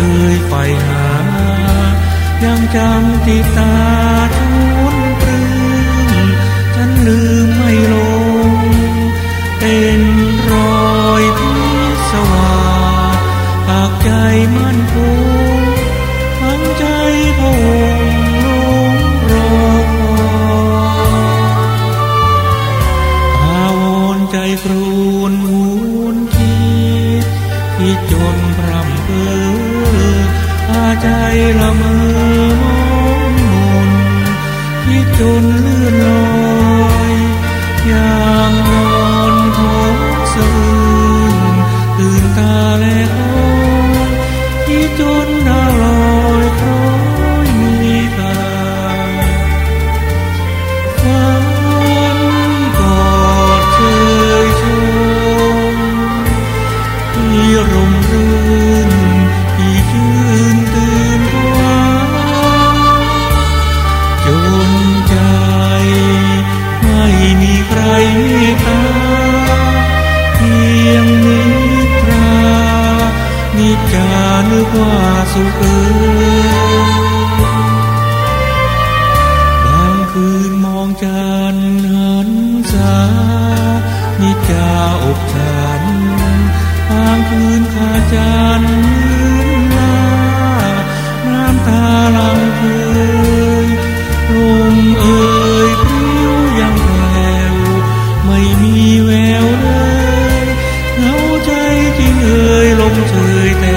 หายังจำติดตาทุนปรื้มฉันลืมไม่ลง เป็นรอยที่สว่างปากใจมั่นคงทั้งใจพงลงรอคอยอาวรณ์ใจครวนหวนคิดที่จน ใจละเมอมองมนคิดจนเลื่อนลอยอย่างนอนของสะอื้นตื่นตาและคอยคิดจนดาวลอยคล้อยมีตาฝันกอดเชยชมที่ร่มรื่น สุขเอ่ยบางคืนมองจันหันษานิจาอกฉันบางคืนขาจันนาน้ำตาลังเคยลมเอ่ยพริ้วยังแผ่วไม่มีแววเลยเหงาใจจริงเอ่ยลมเฉยแต่